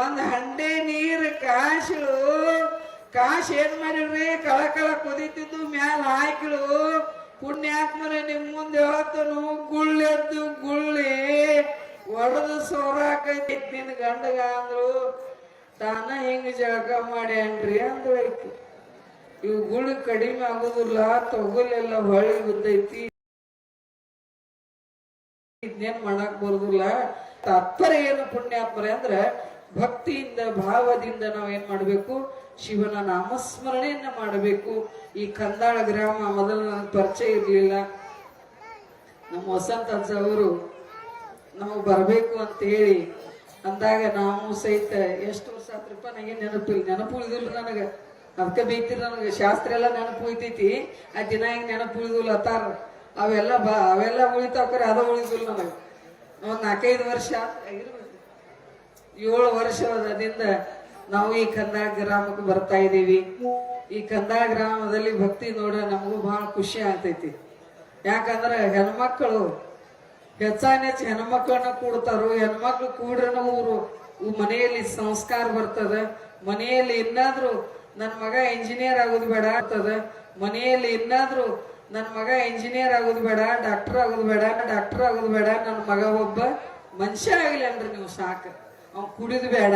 ಒಂದ್ ಹಂಡೆ ನೀರ್, ಕಾಶು. ಕಾಶ್ ಏನ್ ಮಾಡಿರ್ರಿ? ಕಳ ಕಳ ಕುದಿತಿದ್ದು ಮ್ಯಾಲ ಹಾಕಿಳು ಪುಣ್ಯಾತ್ಮರೇ ನಿಮ್ ಮುಂದೆ ಹೇಳ್ತನು ಗುಳ್ಳೆದ್ದು ಗುಳ್ಳಿ. ಒಡೆದು ಸೋರಾಕೈತಿ ನಿನ್ ಗಂಡಗ ಅಂದ್ರು, ತಾನ ಹಿಂಗ ಜಳಕ ಮಾಡಿ ಅಂದ್ರು ಐತಿ ಇವು ಗುಳ್ ಕಡಿಮೆ ಆಗುದಿಲ್ಲ, ತೊಗಲೆಲ್ಲ ಹೊಳಿ ಬಿದ್ದೈತಿ. ಇದನ್ನೇನ್ ಮಾಡಕ್ ಬರುದಿಲ್ಲ. ತಾತ್ಪರ್ಯ ಏನು ಪುಣ್ಯಾತ್ಮರೆ ಅಂದ್ರ ಭಕ್ತಿಯಿಂದ, ಭಾವದಿಂದ ನಾವು ಏನ್ ಮಾಡಬೇಕು? ಶಿವನ ನಾಮಸ್ಮರಣೆಯನ್ನ ಮಾಡಬೇಕು. ಈ ಕಂದಾಳ ಗ್ರಾಮ ಮೊದಲು ಪರಿಚಯ ಇರಲಿಲ್ಲ. ನಮ್ಮ ವಸಂತ ಅವರು ನಾವು ಬರಬೇಕು ಅಂತ ಹೇಳಿ ಅಂದಾಗ ನಾವು ಸಹಿತ ಎಷ್ಟು ವರ್ಷ ಆತ್ರಪ್ಪ ನನಗೆ ನೆನಪಿಲ್ಲ ನೆನಪು ಉಳಿದಿಲ್ಲ ನನಗೆ. ಅದಕ್ಕೆ ಬೈತಿರ್ ನನಗೆ. ಶಾಸ್ತ್ರ ಎಲ್ಲ ನೆನಪು ಉಳಿತೈತಿ. ಆ ದಿನ ಹಿಂಗೆ ನೆನಪು ಉಳಿದಿಲ್ಲ ಅತ್ತಾರ ಅವೆಲ್ಲ ಬಾ, ಅವೆಲ್ಲ ಉಳಿತಾವ್ರೆ ಅದ ಉಳಿದಿಲ್ಲ ನನಗೆ. ಒಂದು ನಾಲ್ಕೈದು ವರ್ಷ ಏಳು ವರ್ಷದಿಂದ ನಾವು ಈ ಕಂದಾಳ ಗ್ರಾಮಕ್ಕೆ ಬರ್ತಾ ಇದ್ದೀವಿ. ಈ ಕಂದಾಯ ಗ್ರಾಮದಲ್ಲಿ ಭಕ್ತಿ ನೋಡ ನಮಗೂ ಬಹಳ ಖುಷಿ ಆಗ್ತೈತಿ. ಯಾಕಂದ್ರೆ ಹೆಣ್ಮಕ್ಳು ಹೆಚ್ಚಾನೆಚ್ಚು ಹೆಣ್ಮಕ್ಳನ್ನ ಕೂಡ್ತಾರೋ, ಹೆಣ್ಮಕ್ಳು ಕೂಡ್ರನ ಊರು ಮನೆಯಲ್ಲಿ ಸಂಸ್ಕಾರ ಬರ್ತದ. ಮನೆಯಲ್ಲಿ ಇನ್ನಾದ್ರೂ ನನ್ನ ಮಗ ಇಂಜಿನಿಯರ್ ಆಗೋದು ಬೇಡ ಆಗ್ತದ. ಮನೆಯಲ್ಲಿ ಇನ್ನಾದ್ರೂ ನನ್ನ ಮಗ ಇಂಜಿನಿಯರ್ ಆಗೋದು ಬೇಡ ಡಾಕ್ಟರ್ ಆಗೋದು ಬೇಡ ಡಾಕ್ಟರ್ ಆಗೋದು ಬೇಡ ನನ್ನ ಮಗ ಒಬ್ಬ ಮನುಷ್ಯ ಆಗಿಲ್ಲ ಅಂದ್ರೆ ನೀವು ಸಾಕು. ಅವ್ನು ಕುಡಿದು ಬೇಡ,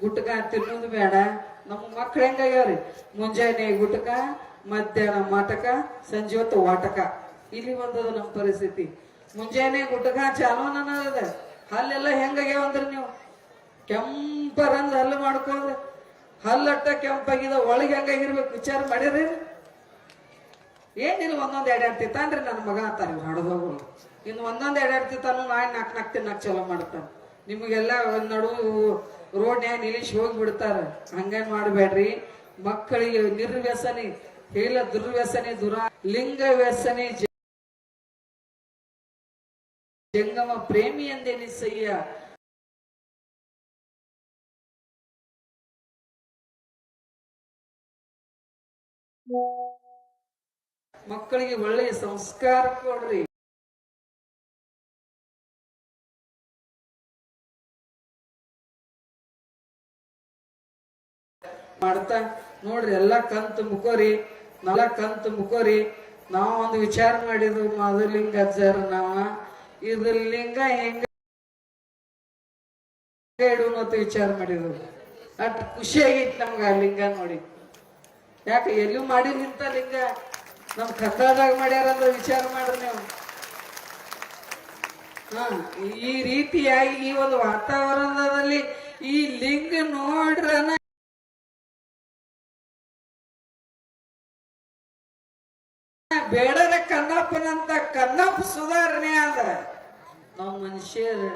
ಗುಟ್ಕ ತಿನ್ನೋದು ಬೇಡ. ನಮ್ಮ ಮಕ್ಳು ಹೆಂಗಾಗ್ಯಾವ್ರಿ ಮುಂಜಾನೆ ಗುಟ್ಕ, ಮಧ್ಯಾಹ್ನ ಮಾಟಕ, ಸಂಜೆ ಹೊತ್ತು ವಾಟಕ. ಇಲ್ಲಿ ಬಂದದ ನಮ್ಮ ಪರಿಸ್ಥಿತಿ. ಮುಂಜಾನೆ ಗುಟ್ಕ ಚಾಲೋನ ಅನ್ನೋದ ಹಲ್ಲೆಲ್ಲ ಹೆಂಗಾಗ್ಯಾವ ಅಂದ್ರೆ ನೀವು? ಅಂದ್ರೆ ಹಲ್ಲು ಮಾಡ್ಕೊಂಡ್ರೆ ಹಲ್ಲಟ್ಟ ಕೆಂಪಾಗಿದ ಒಳಗೆ ಹೆಂಗಾಗಿರ್ಬೇಕು ವಿಚಾರ ಮಾಡಿರಿ? ಏನಿಲ್ಲ, ಒಂದೊಂದು ಎರಡೆರಡು ತಿತ್ತಾನ್ರಿ ನನ್ನ ಮಗ ಅಂತಾರೆ ಹಡದೋಗಳು ಇನ್ನು ಒಂದೊಂದು ಎರಡೆರಡು ತಿತ್ತಾನು ನಾಯಿ ನಾಲ್ಕು ನಾಲ್ಕು ತಿನ್ನಕ್ ಚಲೋ ಮಾಡ್ತಾನೆ. ನಿಮಗೆಲ್ಲ ಒಂದ್ ನಡು ರೋಡ್ನ್ಯಾಗ ನಿಲ್ಲಿಸಿ ಹೋಗ್ಬಿಡ್ತಾರ. ಹಂಗೇನ್ ಮಾಡಬೇಡ್ರಿ? ಮಕ್ಕಳಿಗೆ ನಿರ್ವ್ಯಸನಿ, ಹೇಳ ದುರ್ವ್ಯಸನಿ, ದುರ ಲಿಂಗ ವ್ಯಸನಿ ಜಂಗಮ ಪ್ರೇಮಿ ಎಂದೆನಿಸಯ್ಯ ಮಕ್ಕಳಿಗೆ ಒಳ್ಳೆಯ ಸಂಸ್ಕಾರ ಕೊಡ್ರಿ. ನೋಡ್ರಿ, ಎಲ್ಲ ಕಂತು ಮುಕೋರಿ ನಲ ಕಂತು ಮುಕೋರಿ. ನಾವು ಒಂದು ವಿಚಾರ ಮಾಡಿದ್ರು ಮಧುಲಿಂಗ ಅಜ್ಜಾರ ನಾವ ಇದ್ರ ಲಿಂಗ ಹೆಂಗ ಇಡು ಅಂತ ವಿಚಾರ ಮಾಡಿದ್ರು. ಅಟ್ ಖುಷಿ ಆಗೈತಿ ನಮ್ಗ ಆ ಲಿಂಗ ನೋಡಿ. ಯಾಕೆ, ಎಲ್ಲೂ ಮಾಡಿ ನಿಂತ ಲಿಂಗ? ನಮ್ ಕನ್ನಡದಾಗ ಮಾಡ್ಯಾರ ಅಂದ್ರೆ ವಿಚಾರ ಮಾಡ್ರಿ ನೀವು. ಹಾ, ಈ ರೀತಿಯಾಗಿ ಈ ಒಂದು ವಾತಾವರಣದಲ್ಲಿ ಈ ಲಿಂಗ ನೋಡ್ರನ ಬೇಡದ ಕನ್ನಪ್ಪನಂತ ಕನ್ನಪ್ಪ ಸುಧಾರಣೆ ಆದ ನಾವು ಮನುಷ್ಯರು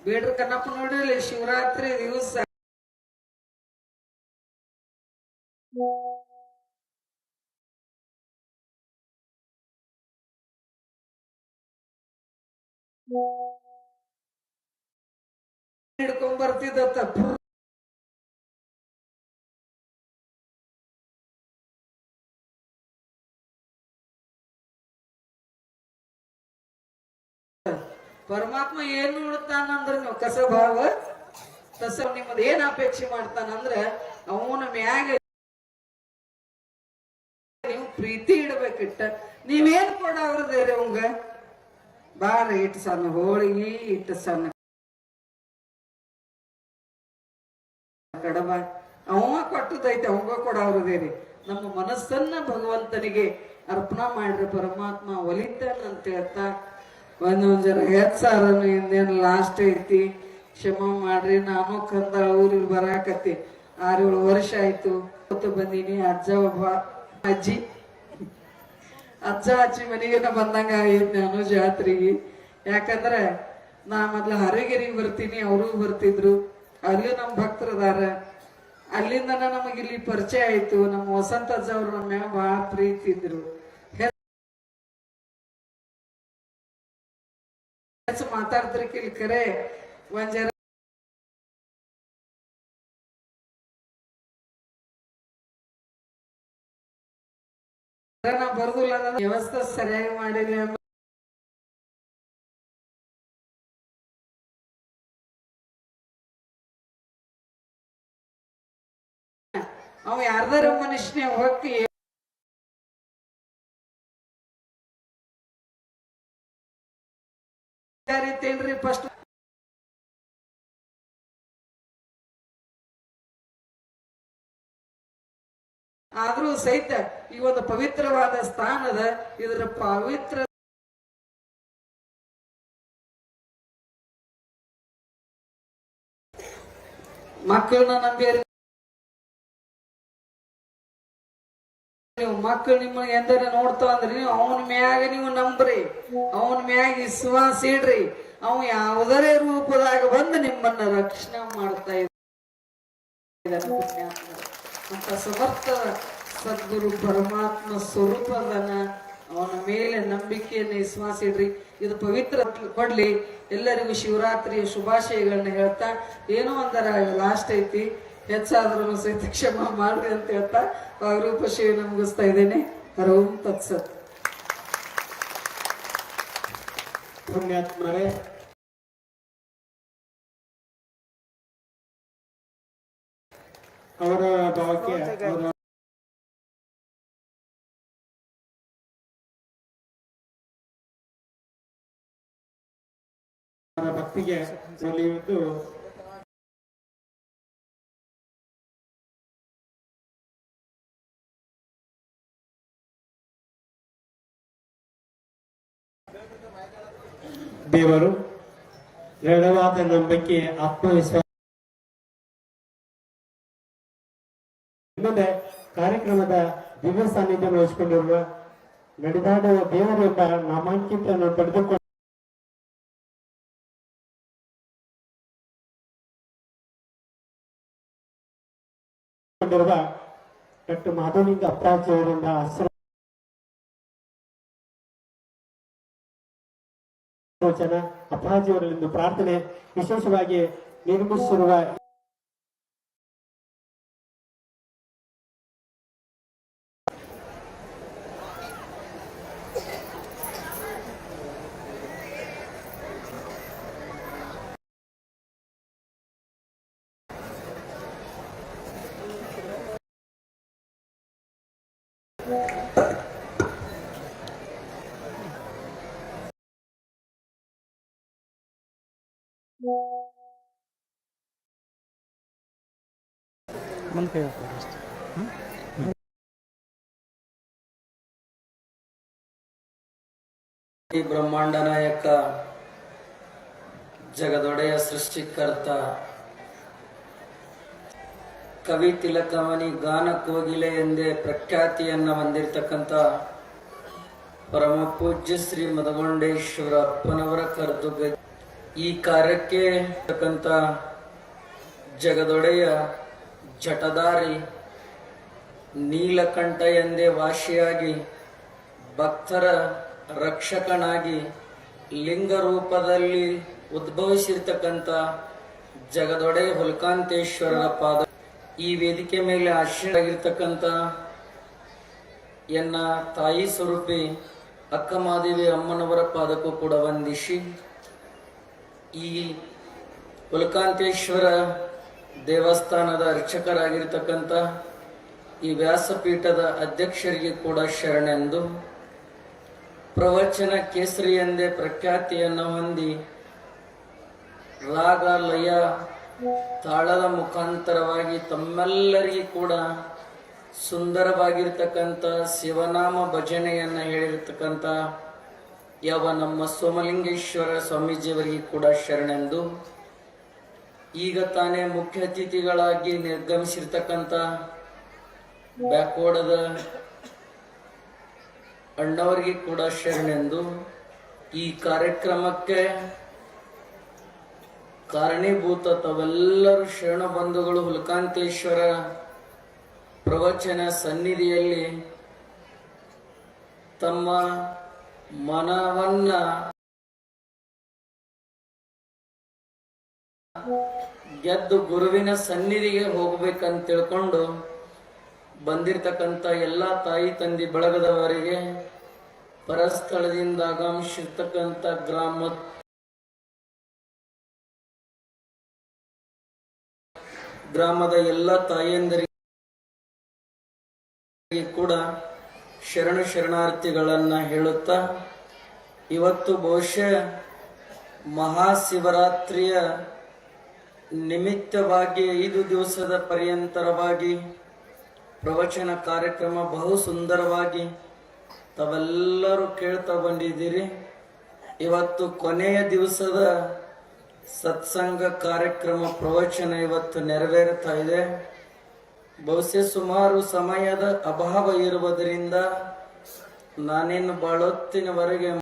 ಬೇಡ್ರ ಕನ್ನಪ್ಪ ನೋಡಿರ್ಲಿ ಶಿವರಾತ್ರಿ ದಿವಸ ಹಿಡ್ಕೊಂಡ್ ಬರ್ತಿದ್ದತ್ತ ಪರಮಾತ್ಮ ಏನ್ ನೋಡ್ತಾನಂದ್ರ ನೀವು ಕಸ ಭಾವ ಕಸ ನಿಮ್ಮದ್ ಏನ್ ಅಪೇಕ್ಷೆ ಮಾಡ್ತಾನಂದ್ರ ಅವನ ಮ್ಯಾಗ ನೀವು ಪ್ರೀತಿ ಇಡ್ಬೇಕಿಟ್ಟ ನೀವೇನ್ ಕೊಡವ್ರದೇರಿ ಅವಂಗ? ಬಾರ ಇಟ್ಟ ಸಣ್ಣ ಹೋಳಿಗೆ ಇಟ್ಟ ಸಣ್ಣ ಕಡಬ. ಅವ ಕೊಟ್ಟದೈತೆ ಅವಂಗ ಕೊಡವ್ರದೇರಿ ನಮ್ಮ ಮನಸ್ಸನ್ನ ಭಗವಂತನಿಗೆ ಅರ್ಪಣಾ ಮಾಡ್ರಿ ಪರಮಾತ್ಮ ಅಂತ ಹೇಳ್ತಾ ಒಂದೊಂದ್ ಜನ ಹೆಚ್ಚಾರನು ಇನ್ನೇನು ಲಾಸ್ಟ್ ಐತಿ? ಕ್ಷಮ ಮಾಡ್ರಿ, ನಾನು ಕಂದ ಊರಿಗೆ ಬರಾಕತ್ತಿ. ಆರೇಳು ವರ್ಷ ಆಯ್ತು, ಹೊತ್ತು ಬಂದೀನಿ, ಅಜ್ಜ ಒಬ್ಬ ಅಜ್ಜಿ. ಅಜ್ಜ ಅಜ್ಜಿ ಮನೆಗೆ ಬಂದಂಗ ಆಗೈತಿ ನಾನು ಜಾತ್ರೆಗೆ. ಯಾಕಂದ್ರೆ, ನಾ ಮೊದ್ಲು ಹರಗಿರಿಗೆ ಬರ್ತೀನಿ ಅವರು ಬರ್ತಿದ್ರು. ಅಲ್ಲೂ ನಮ್ಮ ಭಕ್ತರು ಅದಾರ. ಅಲ್ಲಿಂದ ನಮಗೆ ಇಲ್ಲಿ ಪರಿಚಯ ಆಯ್ತು. ನಮ್ಮ ವಸಂತ ಅಜ್ಜ ಅವ್ರು ನಮ್ಮ ಬಹಳ ಪ್ರೀತಿ ಇದ್ರು ಮಾತಾಡಿದ್ರೆ ಕೇಳ್ಕರೆ ಒಂದ್ ಜನ ಬರುದಿಲ್ಲ ವ್ಯವಸ್ಥೆ ಸರಿಯಾಗಿ ಮಾಡಿಲ್ಲ ಅವ್ ಯಾರ್ದಾರ ಮನುಷ್ಯನೇ ಹೋಗಿ ರೀತಿ ಫಸ್ಟ್ ಆದ್ರೂ ಸಹಿತ ಈ ಒಂದು ಪವಿತ್ರವಾದ ಸ್ಥಾನದ ಇದರ ಪವಿತ್ರ ಮಕ್ಕಳನ್ನ ನಂಬಿರಿ. ನೀವು ಮಕ್ಕಳು ನಿಮ್ಮ ಎಂದರೆ ನೋಡ್ತಾವ ಅಂದ್ರೆ ನೀವು ಅವನ ಮ್ಯಾಗ ನೀವು ನಂಬ್ರಿ. ಅವನ ಮ್ಯಾಗ ವಿಶ್ವಾಸ ಇಡ್ರಿ. ಅವ ಯಾವುದರೇ ರೂಪದಾಗ ಬಂದು ನಿಮ್ಮನ್ನ ರಕ್ಷಣೆ ಮಾಡ್ತಾ ಪುಣ್ಯಾತ್ಮರು. ಅಂತ ಸಮರ್ಥ ಸದ್ಗುರು ಪರಮಾತ್ಮ ಸ್ವರೂಪದನ ಅವನ ಮೇಲೆ ನಂಬಿಕೆಯನ್ನು ವಿಶ್ವಾಸ ಇಡ್ರಿ. ಇದು ಪವಿತ್ರ ಕೊಡ್ಲಿ. ಎಲ್ಲರಿಗೂ ಶಿವರಾತ್ರಿಯ ಶುಭಾಶಯಗಳನ್ನ ಹೇಳ್ತಾ, ಏನೋ ಒಂದರ ಲಾಸ್ಟ್ ಐತಿ. ಹೆಚ್ಚಾದ್ರೂ ಸಹಿತ ಕ್ಷಮ ಮಾಡ್ರಿ ಅಂತ ಹೇಳ್ತಾ ರೂಪ ಶಿವನ ಮುಗಿಸ್ತಾ ಇದ್ದೇನೆ. ಹರೋಂ ತತ್ಸತ್. ಪುಣ್ಯಾತ್ಮರೇ. ಅವರ ಭಾವಕ್ಕೆ ಅವರ ಭಕ್ತಿಗೆ ಸಲ್ಲಿಯುವುದು ದೇವರು, ದೃಢವಾದ ನಂಬಿಕೆ, ಆತ್ಮವಿಶ್ವಾಸ. ಇನ್ನೊಂದೆ ಕಾರ್ಯಕ್ರಮದ ದಿವ್ಯ ಸಾನ್ನಿಧ್ಯ ವಹಿಸಿಕೊಂಡಿರುವ ನಡೆದಾಡುವ ದೇವರೆಂಬ ನಾಮಾಂಕಿತವನ್ನು ಪಡೆದುಕೊಂಡು ಡಾಕ್ಟರ್ ಮಾಧವಲಿಂಗ ಅಪ್ಪಾಜಿ ಅವರಿಂದ ವಚನ ಅಪ್ಪಾಜಿಯವರಲ್ಲಿಂದು ಪ್ರಾರ್ಥನೆ ವಿಶೇಷವಾಗಿ ನಿರ್ಮಿಸಿರುವ ಈ ಬ್ರಹ್ಮಾಂಡ ನಾಯಕ, ಜಗದೊಡೆಯ ಸೃಷ್ಟಿಕರ್ತ, ಕವಿ ತಿಲಕಮಣಿ ಗಾನ ಕೋಗಿಲೆ ಎಂದೇ ಪ್ರಖ್ಯಾತಿಯನ್ನ ಹೊಂದಿರತಕ್ಕಂಥ ಪರಮ ಪೂಜ್ಯ ಶ್ರೀ ಮದಗೊಂಡೇಶ್ವರ ಅಪ್ಪನವರ ಕರ್ದುಗ ಈ ಕಾರ್ಯಕ್ಕೆ ಇರ್ತಕ್ಕಂಥ ಜಗದೊಡೆಯ ಜಟದಾರಿ ನೀಲಕಂಠ ಎಂದೇ ವಾಸಿಯಾಗಿ, ಭಕ್ತರ ರಕ್ಷಕನಾಗಿ ಲಿಂಗ ರೂಪದಲ್ಲಿ ಉದ್ಭವಿಸಿರ್ತಕ್ಕಂಥ ಜಗದೊಡೆ ಹುಲ್ಕಾಂತೇಶ್ವರರ ಪಾದ ಈ ವೇದಿಕೆ ಮೇಲೆ ಆಶ್ರಯರಾಗಿರ್ತಕ್ಕಂಥ ಎನ್ನ ತಾಯಿ ಸ್ವರೂಪಿ ಅಕ್ಕ ಮಾದೇವಿ ಅಮ್ಮನವರ ಪಾದಕ್ಕೂ ಕೂಡ ವಂದಿಸಿ, ಈ ಹುಲ್ಕಾಂತೇಶ್ವರ ದೇವಸ್ಥಾನದ ಅರ್ಚಕರಾಗಿರ್ತಕ್ಕಂಥ ಈ ವ್ಯಾಸಪೀಠದ ಅಧ್ಯಕ್ಷರಿಗೆ ಕೂಡ ಶರಣೆಂದು ಪ್ರವಚನ ಕೇಸರಿ ಎಂದೇ ಪ್ರಖ್ಯಾತಿಯನ್ನು ಹೊಂದಿ ರಾಗ, ಲಯ, ತಾಳದ ಮುಖಾಂತರವಾಗಿ ತಮ್ಮೆಲ್ಲರಿಗೂ ಕೂಡ ಸುಂದರವಾಗಿರ್ತಕ್ಕಂಥ ಶಿವನಾಮ ಭಜನೆಯನ್ನು ಹೇಳಿರ್ತಕ್ಕಂಥ ಯಾವ ನಮ್ಮ ಸೋಮಲಿಂಗೇಶ್ವರ ಸ್ವಾಮೀಜಿಯವರಿಗೆ ಕೂಡ ಶರಣೆಂದು ಈಗ ತಾನೇ ಮುಖ್ಯ ಅತಿಥಿಗಳಾಗಿ ನಿರ್ಗಮಿಸಿರ್ತಕ್ಕಂಥ ಬ್ಯಾಕ್ವರ್ಡದ ಅಣ್ಣವರಿಗೆ ಕೂಡ ಶರಣೆಂದು ಈ ಕಾರ್ಯಕ್ರಮಕ್ಕೆ ಕಾರಣೀಭೂತ ತಾವೆಲ್ಲರೂ ಶರಣ ಬಂಧುಗಳು ಹುಲಕಾಂತೇಶ್ವರ ಪ್ರವಚನ ಸನ್ನಿಧಿಯಲ್ಲಿ ತಮ್ಮ ಮನವನ್ನ ಗೆದ್ದು ಗುರುವಿನ ಸನ್ನಿಧಿಗೆ ಹೋಗ್ಬೇಕಂತ ತಿಳ್ಕೊಂಡು ಬಂದಿರತಕ್ಕಂಥ ಎಲ್ಲ ತಾಯಿ ತಂದೆ ಬಳಗದವರಿಗೆ ಪರಸ್ಥಳದಿಂದ ಆಗಮಿಸಿರ್ತಕ್ಕಂಥ ಗ್ರಾಮ ಗ್ರಾಮದ ಎಲ್ಲ ತಾಯಿಯಂದರಿಗೆ ಕೂಡ ಶರಣ ಶರಣಾರ್ಥಿಗಳನ್ನ ಹೇಳುತ್ತಾ, ಇವತ್ತು ಬಹುಶಃ ಮಹಾಶಿವರಾತ್ರಿಯ ನಿಮಿತ್ತವಾಗಿ ಐದು ದಿವಸದ ಪರ್ಯಂತರವಾಗಿ ಪ್ರವಚನ ಕಾರ್ಯಕ್ರಮ ಬಹು ಸುಂದರವಾಗಿ ತಾವೆಲ್ಲರೂ ಕೇಳ್ತಾ ಬಂದಿದ್ದೀರಿ. ಇವತ್ತು ಕೊನೆಯ ದಿವಸದ ಸತ್ಸಂಗ ಕಾರ್ಯಕ್ರಮ ಪ್ರವಚನ ಇವತ್ತು ನೆರವೇರುತ್ತಾ ಇದೆ. ಬಹುಶಃ ಸುಮಾರು ಸಮಯದ ಅಭಾವ ಇರುವುದರಿಂದ ನಾನೇನು ಬಾಳೊತ್ತಿನವರೆಗೆ